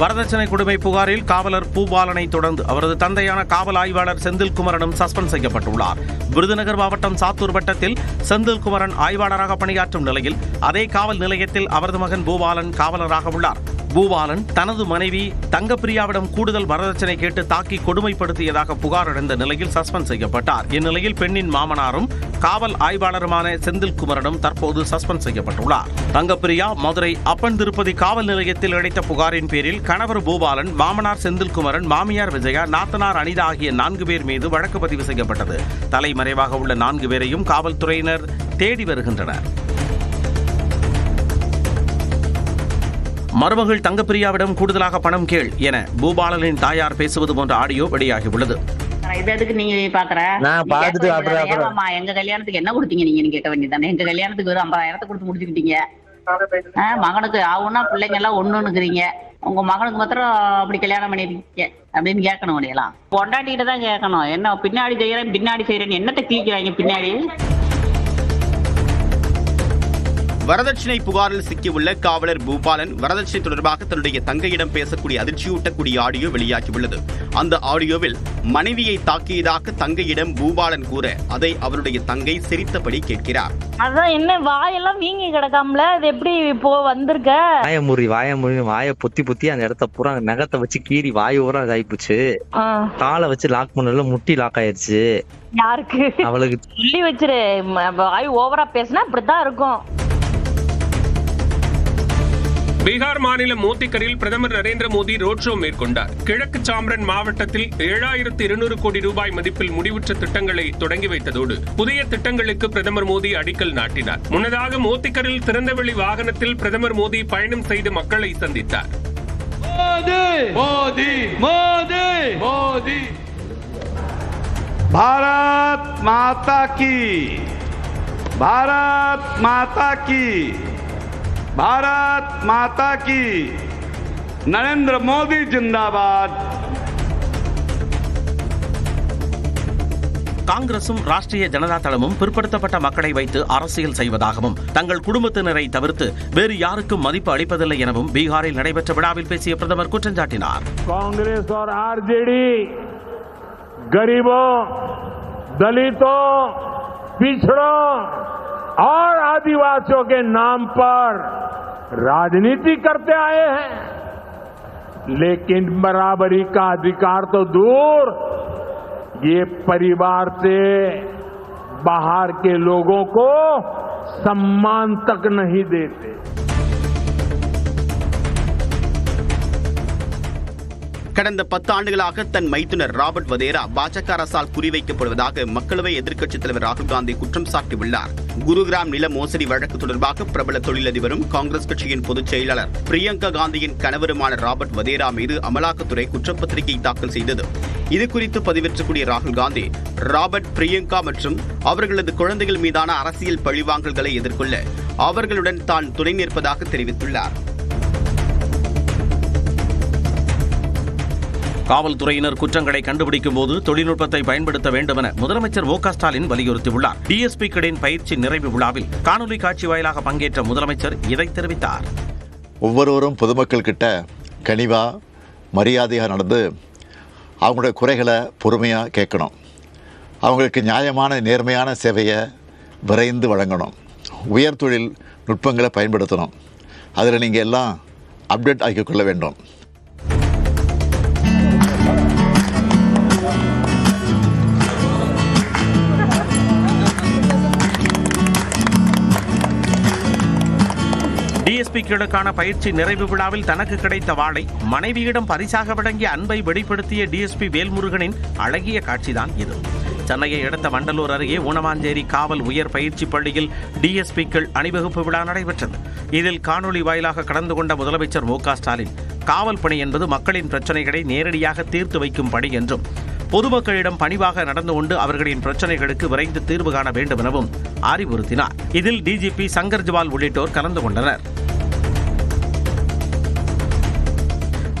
வரதட்சணை கொடுமை புகாரில் காவலர் பூபாலனை தொடர்ந்து அவரது தந்தையான காவல் ஆய்வாளர் செந்தில்குமரனும் சஸ்பெண்ட் செய்யப்பட்டுள்ளார். விருதுநகர் மாவட்டம் சாத்தூர் வட்டத்தில் செந்தில்குமரன் ஆய்வாளராக பணியாற்றும் நிலையில் அதே காவல் நிலையத்தில் அவரது மகன் பூபாலன் காவலராக உள்ளார். பூபாலன் தனது மனைவி தங்கப்பிரியாவிடம் கூடுதல் வரதட்சணை கேட்டு தாக்கி கொடுமைப்படுத்தியதாக புகார் அடைந்த நிலையில் சஸ்பெண்ட் செய்யப்பட்டார். இந்நிலையில் பெண்ணின் மாமனாரும் காவல் ஆய்வாளருமான செந்தில்குமரனும் தற்போது சஸ்பெண்ட் செய்யப்பட்டுள்ளார். தங்கப்பிரியா மதுரை அப்பன் திருப்பதி காவல் நிலையத்தில் அளித்த புகாரின் பேரில் கணவர் பூபாலன் மாமனார் செந்தில்குமரன் மாமியார் விஜயா நாத்தனார் அனிதா ஆகிய நான்கு பேர் மீது வழக்கு பதிவு செய்யப்பட்டது. தலைமறைவாக உள்ள நான்கு பேரையும் காவல்துறையினர் தேடி வருகின்றனர். மருமகள் தங்கப்பிரியாவிடம் கூடுதலாக பணம் கேள் என பூபாலனின் தாயார் பேசுவது போன்ற ஆடியோ வெளியாகியுள்ளது. இது எதுக்கு நீங்க பாக்குற? எங்க கல்யாணத்துக்கு என்ன கொடுத்தீங்க நீங்க? கேட்க வேண்டியதானே எங்க கல்யாணத்துக்கு ஒரு ஐம்பதாயிரத்தை கொடுத்து முடிச்சுக்கிட்டீங்க. மகனுக்கு ஆகுனா பிள்ளைங்க எல்லாம் ஒண்ணுன்னுக்குறீங்க. உங்க மகனுக்கு மாத்திரம் அப்படி கல்யாணம் பண்ணிருக்கீங்க அப்படின்னு கேட்கணும் உடையலாம் பொண்டாட்டிகிட்ட தான் கேட்கணும். என்ன பின்னாடி செய்யறேன் பின்னாடி செய்யறேன்னு என்னத்தை கிழிக்கிறாங்க பின்னாடி? வரதட்சணை புகாரில் சிக்கியுள்ள காவலர் பூபாலன் வரதட்சணை தொடர்பாக தன்னுடைய தங்கையிடம் பேசக்கூடிய அதிர்ச்சியூட்டக்கூடிய ஆடியோ வெளியாகியுள்ளது. அந்த ஆடியோவில் மனைவியை தாக்கியதாக தங்கையிடம் பூபாலன் கூற அதை அவருடைய தங்கை சிரித்தபடி கேட்கிறார். அதான் என்ன வாயெல்லாம் வீங்கி கிடக்காமல? அது எப்படி இப்போ வந்திருக்க? வாய முறி வாய முறி வாய பொத்தி பொத்தி அந்த இடத்த பூரா நகத்தை வச்சு கீறி வாய் ஊரா இதாயிப்போச்சு. காலை வச்சு லாக் பண்ணல முட்டி லாக் ஆயிருச்சு. யாருக்கு? அவளுக்கு சொல்லி வச்சிரு. வாய் ஓவரா பேசினா இப்படித்தான் இருக்கும். பீகார் மாநிலம் மோத்திகரில் பிரதமர் நரேந்திர மோடி ரோட் ஷோ மேற்கொண்டார். கிழக்கு சாம்பரன் மாவட்டத்தில் ஏழாயிரத்து இருநூறு கோடி ரூபாய் மதிப்பில் முடிவுற்ற திட்டங்களை தொடங்கி வைத்ததோடு புதிய திட்டங்களுக்கு பிரதமர் மோடி அடிக்கல் நாட்டினார். முன்னதாக மோத்திகரில் திறந்தவெளி வாகனத்தில் பிரதமர் மோடி பயணம் செய்து மக்களை சந்தித்தார். பாரத் மாதா கி! பாரத் மாதா கி! भारत माता की भारत माता की नरेंद्र मोदी जिंदाबाद காங்கிரசும் ராஷ்டிரிய ஜனதா தளமும் பிற்படுத்தப்பட்ட மக்களை வைத்து அரசியல் செய்வதாகவும் தங்கள் குடும்பத்தினரை தவிர்த்து வேறு யாருக்கும் மதிப்பு அளிப்பதில்லை எனவும் பீகாரில் நடைபெற்ற விழாவில் பேசிய பிரதமர் குற்றம் சாட்டினார் कांग्रेस और आरजेडी गरीबों दलितों पिछड़ों और आदिवासियों के नाम पर राजनीति करते आए हैं। लेकिन बराबरी का अधिकार तो दूर। ये परिवार से बाहर के लोगों को सम्मान तक नहीं देते। கடந்த பத்து ஆண்டுகளாக தன் மைத்துனர் ராபர்ட் வதேரா பாஜக அரசால் குறிவைக்கப்படுவதாக மக்களவை எதிர்க்கட்சித் தலைவர் ராகுல் காந்தி குற்றம் சாட்டியுள்ளார். குருகிராம் நில மோசடி வழக்கு தொடர்பாக பிரபல தொழிலதிபரும் காங்கிரஸ் கட்சியின் பொதுச் செயலாளர் பிரியங்கா காந்தியின் கணவருமான ராபர்ட் வதேரா மீது அமலாக்கத்துறை குற்றப்பத்திரிகை தாக்கல் செய்தது. இது குறித்து பதிவேற்றக்கூடிய ராகுல் காந்தி ராபர்ட் பிரியங்கா மற்றும் அவர்களது குழந்தைகள் மீதான அரசியல் பழிவாங்கல்களை எதிர்கொள்ள அவர்களுடன் தான் துணை நிற்பதாக தெரிவித்துள்ளார். காவல்துறையினர் குற்றங்களை கண்டுபிடிக்கும் போது தொழில்நுட்பத்தை பயன்படுத்த வேண்டும் என முதலமைச்சர் மு க ஸ்டாலின் வலியுறுத்தியுள்ளார். டிஎஸ்பிக்களின் பயிற்சி நிறைவு விழாவில் காணொலி காட்சி வாயிலாக பங்கேற்ற முதலமைச்சர் இதை தெரிவித்தார். ஒவ்வொருவரும் பொதுமக்கள் கிட்ட கனிவா மரியாதையாக நடந்து அவங்களுடைய குறைகளை பொறுமையாக கேட்கணும். அவங்களுக்கு நியாயமான நேர்மையான சேவையை விரைந்து வழங்கணும். உயர் தொழில் நுட்பங்களை பயன்படுத்தணும். அதில் நீங்கள் எல்லாம் அப்டேட் ஆக்கிக் கொள்ள வேண்டும். டிஎஸ்பிக்களுக்கான பயிற்சி நிறைவு விழாவில் தனக்கு கிடைத்த வாளை மனைவியிடம் பரிசாக வழங்கிய அன்பை வெளிப்படுத்திய டிஎஸ்பி வேல்முருகனின் அழகிய காட்சிதான் இது. சென்னையை அடுத்த வண்டலூர் அருகே ஊனமாஞ்சேரி காவல் உயர் பயிற்சி பள்ளியில் டிஎஸ்பிக்கள் அணிவகுப்பு விழா நடைபெற்றது. இதில் காணொலி வாயிலாக கலந்து கொண்ட முதலமைச்சர் மு ஸ்டாலின் காவல் பணி என்பது மக்களின் பிரச்சனைகளை நேரடியாக தீர்த்து வைக்கும் பணி என்றும் பொதுமக்களிடம் பணிவாக நடந்து கொண்டு அவர்களின் பிரச்சனைகளுக்கு விரைந்து தீர்வு காண வேண்டும் எனவும் அறிவுறுத்தினார். இதில் டிஜிபி சங்கர் ஜவால் உள்ளிட்டோர் கலந்து கொண்டனர்.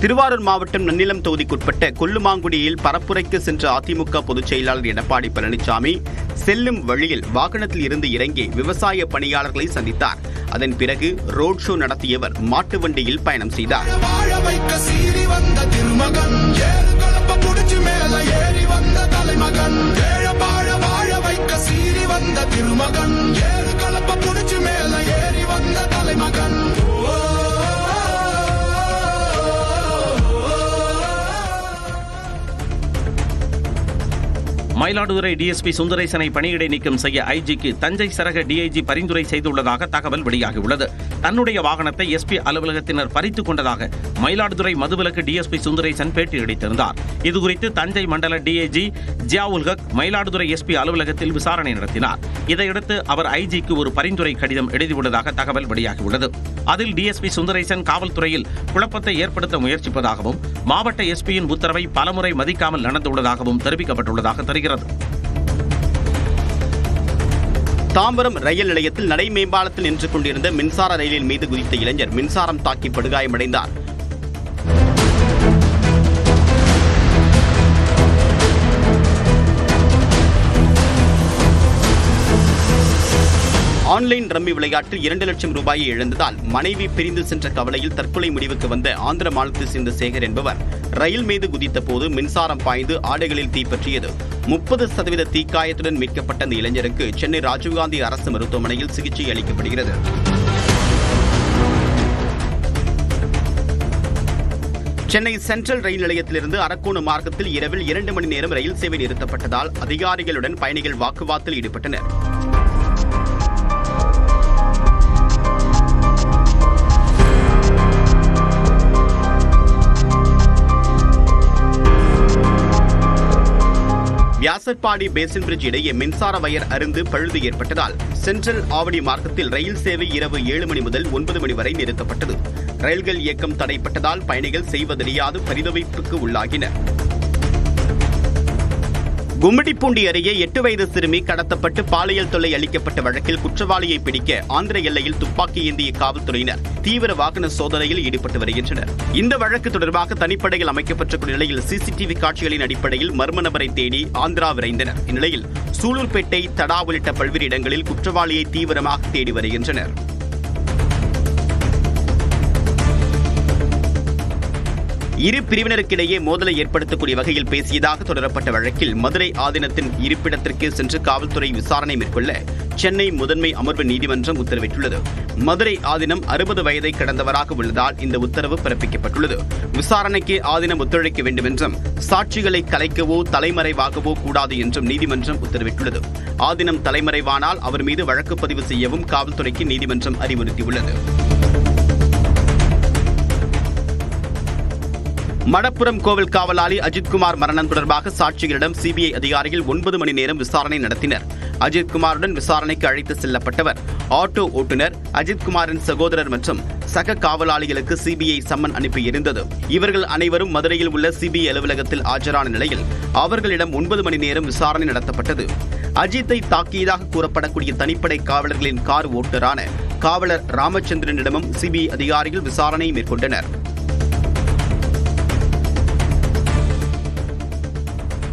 திருவாரூர் மாவட்டம் நன்னிலம் தொகுதிக்குட்பட்ட கொல்லுமாங்குடியில் பரப்புரைக்கு சென்ற அதிமுக பொதுச் செயலாளர் எடப்பாடி பழனிசாமி செல்லும் வழியில் வாகனத்தில் இருந்து இறங்கி விவசாய பணியாளர்களை சந்தித்தார். அதன் பிறகு ரோட் ஷோ நடத்தியவர் மாட்டு வண்டியில் பயணம் செய்தார். திருமகன் ஏறு கலப்ப புடிச்சு மேல ஏறி வந்த தலைமகன். மயிலாடுதுறை டிஎஸ்பி சுந்தரேசனை பணியிடை நீக்கம் செய்ய ஐஜிக்கு தஞ்சை சரக டிஐஜி பரிந்துரை செய்துள்ளதாக தகவல் வெளியாகியுள்ளது. தன்னுடைய வாகனத்தை எஸ்பி அலுவலகத்தினர் பறித்துக் கொண்டதாக மயிலாடுதுறை மதுவிலக்கு டிஎஸ்பி சுந்தரேசன் பேட்டியளித்திருந்தார். இதுகுறித்து தஞ்சை மண்டல டிஐஜி ஜியாவுல் ஹக் மயிலாடுதுறை எஸ்பி அலுவலகத்தில் விசாரணை நடத்தினார். இதையடுத்து அவர் ஐஜிக்கு ஒரு பரிந்துரை கடிதம் எழுதியுள்ளதாக தகவல் வெளியாகியுள்ளது. அதில் டிஎஸ்பி சுந்தரேசன் காவல்துறையில் குழப்பத்தை ஏற்படுத்த முயற்சிப்பதாகவும் மாவட்ட எஸ்பியின் உத்தரவை பலமுறை மதிக்காமல் நடந்துள்ளதாகவும் தெரிவிக்கப்பட்டுள்ளதாக தெரிகிறது. தாம்பரம் ரயில் நிலையத்தில் நடை மேம்பாலத்தில் நின்று கொண்டிருந்த மின்சார ரயிலின் மீது குதித்த இளைஞர் மின்சாரம் தாக்கி படுகாயமடைந்தார். ஆன்லைன் ரம்மி விளையாட்டில் இரண்டு லட்சம் ரூபாயை இழந்ததால் மனைவி பிரிந்து சென்ற கவலையில் தற்கொலை முடிவுக்கு வந்த ஆந்திர மாநிலத்தை சேர்ந்த சேகர் என்பவர் ரயில் மீது குதித்த போது மின்சாரம் பாய்ந்து ஆடைகளில் தீப்பற்றியது முப்பது சதவீத தீக்காயத்துடன் மீட்கப்பட்ட அந்த இளைஞருக்கு சென்னை ராஜீவ்காந்தி அரசு மருத்துவமனையில் சிகிச்சை அளிக்கப்படுகிறது. சென்னை சென்ட்ரல் ரயில் நிலையத்திலிருந்து அரக்கோணம் மார்க்கத்தில் இரவில் இரண்டு மணி நேரம் ரயில் சேவை நிறுத்தப்பட்டதால் அதிகாரிகளுடன் பயணிகள் வாக்குவாதத்தில் ஈடுபட்டனர். வியாசர்பாடி பேசின் பிரிட்ஜ் இடையே மின்சார வயர் அருந்து பழுது ஏற்பட்டதால் சென்ட்ரல் ஆவடி மார்க்கத்தில் ரயில் சேவை இரவு ஏழு மணி முதல் ஒன்பது மணி வரை நிறுத்தப்பட்டது. ரயில்கள் இயக்கம் தடைப்பட்டதால் பயணிகள் செய்வதறியாது பரிதவிப்புக்கு உள்ளாகினர். கும்மிடிப்பூண்டி அருகே எட்டு வயது சிறுமி கடத்தப்பட்டு பாலியல் தொல்லை அளிக்கப்பட்ட வழக்கில் குற்றவாளியை பிடிக்க ஆந்திர எல்லையில் துப்பாக்கி ஏந்திய காவல்துறையினர் தீவிர வாகன சோதனையில் ஈடுபட்டு வருகின்றனர். இந்த வழக்கு தொடர்பாக தனிப்படையில் அமைக்கப்பட்டிருக்கும் நிலையில் சிசிடிவி காட்சிகளின் அடிப்படையில் மர்ம நபரை தேடி ஆந்திரா விரைந்தனர். இந்நிலையில் சூலூர்பேட்டை தடா உள்ளிட்ட பல்வேறு இடங்களில் குற்றவாளியை தீவிரமாக தேடி வருகின்றனர். இரு பிரிவினருக்கிடையே மோதலை ஏற்படுத்தக்கூடிய வகையில் பேசியதாக தொடரப்பட்ட வழக்கில் மதுரை ஆதீனத்தின் இருப்பிடத்திற்கு சென்று காவல்துறை விசாரணை மேற்கொள்ள சென்னை முதன்மை அமர்வு நீதிமன்றம் உத்தரவிட்டுள்ளது. மதுரை ஆதீனம் அறுபது வயதை கடந்தவராக உள்ளதால் இந்த உத்தரவு பிறப்பிக்கப்பட்டுள்ளது. விசாரணைக்கு ஆதீனம் ஒத்துழைக்க வேண்டுமென்றும் சாட்சிகளை கலைக்கவோ தலைமறைவாகவோ கூடாது என்றும் நீதிமன்றம் உத்தரவிட்டுள்ளது. ஆதீனம் தலைமறைவானால் அவர் மீது வழக்கு பதிவு செய்யவும் காவல்துறைக்கு நீதிமன்றம் அறிவுறுத்தியுள்ளது. மடப்புரம் கோவில் காவலாளி அஜித்குமார் மரணம் தொடர்பாக சாட்சிகளிடம் சிபிஐ அதிகாரிகள் ஒன்பது மணி நேரம் விசாரணை நடத்தினர். அஜித்குமாருடன் விசாரணைக்கு அழைத்து செல்லப்பட்டவர். ஆட்டோ ஓட்டுநர் அஜித்குமாரின் சகோதரர் மற்றும் சக காவலாளிகளுக்கு சிபிஐ சம்மன் அனுப்பியிருந்தது இவர்கள் அனைவரும் மதுரையில் உள்ள சிபிஐ அலுவலகத்தில் ஆஜரான நிலையில் அவர்களிடம் ஒன்பது மணி நேரம் விசாரணை நடத்தப்பட்டது. அஜித்தை தாக்கியதாக கூறப்படக்கூடிய தனிப்படை காவலர்களின் கார் ஓட்டுநரான காவலர் ராமச்சந்திரனிடமும் சிபிஐ அதிகாரிகள் விசாரணை மேற்கொண்டனர்.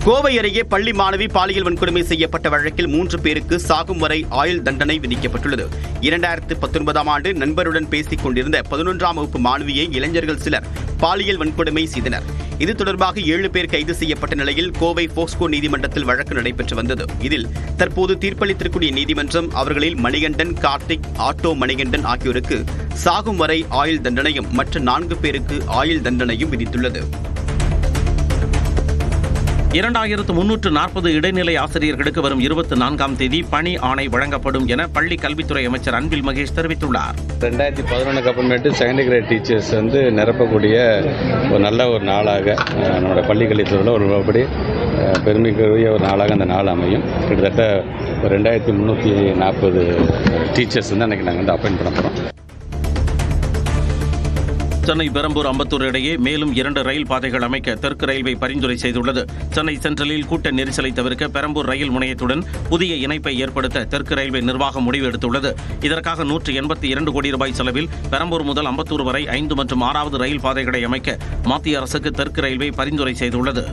கோவை அருகே பள்ளி மாணவி பாலியல் வன்கொடுமை செய்யப்பட்ட வழக்கில் மூன்று பேருக்கு சாகும் வரை ஆயுள் தண்டனை விதிக்கப்பட்டுள்ளது. இரண்டாயிரத்து பத்தொன்பதாம் ஆண்டு நண்பருடன் பேசிக் கொண்டிருந்த பதினொன்றாம் வகுப்பு மாணவியை இளைஞர்கள் சிலர் பாலியல் வன்கொடுமை செய்தனர். இது தொடர்பாக ஏழு பேர் கைது செய்யப்பட்ட நிலையில் கோவை போஸ்கோ நீதிமன்றத்தில் வழக்கு நடைபெற்று வந்தது. இதில் தற்போது தீர்ப்பளித்திருக்கூடிய நீதிமன்றம் அவர்களில் மணிகண்டன் கார்த்திக் ஆட்டோ மணிகண்டன் ஆகியோருக்கு சாகும் வரை ஆயுள் தண்டனையும் மற்ற நான்கு பேருக்கு ஆயுள் தண்டனையும் விதித்துள்ளது. இரண்டாயிரத்து முன்னூற்று நாற்பது இடைநிலை ஆசிரியர்களுக்கு வரும் இருபத்தி நான்காம் தேதி பணி ஆணை வழங்கப்படும் என பள்ளி கல்வித்துறை அமைச்சர் அன்பில் மகேஷ் தெரிவித்துள்ளார். ரெண்டாயிரத்தி பதினொன்றுக்கு அப்புறமேட்டு செகண்ட் கிரேட் டீச்சர்ஸ் வந்து நிரப்பக்கூடிய ஒரு நல்ல ஒரு நாளாக நம்மளோட பள்ளி கல்வித்துறையில் ஒரு பெருமைக்குரிய ஒரு நாளாக அந்த நாள் அமையும். கிட்டத்தட்ட ஒரு ரெண்டாயிரத்தி முந்நூற்றி நாற்பது டீச்சர்ஸ் வந்து அன்றைக்கி நாங்கள் வந்து அப்பாயின்ட் பண்ண போகிறோம் சென்னை பெரம்பூர் அம்பத்தூர் இடையே மேலும் இரண்டு ரயில் பாதைகள் அமைக்க தெற்கு ரயில்வே பரிந்துரை செய்துள்ளது. சென்னை சென்ட்ரலில் கூட்ட நெரிசலை தவிர்க்க பெரம்பூர் ரயில் முனையத்துடன் புதிய இணைப்பை ஏற்படுத்த தெற்கு ரயில்வே நிர்வாகம் முடிவு எடுத்துள்ளது. இதற்காக நூற்று எண்பத்தி இரண்டு கோடி ரூபாய் செலவில் பெரம்பூர் முதல் அம்பத்தூர் வரை ஐந்து மற்றும் ஆறாவது ரயில் பாதைகளை அமைக்க மத்திய அரசுக்கு தெற்கு ரயில்வே பரிந்துரை செய்துள்ளது.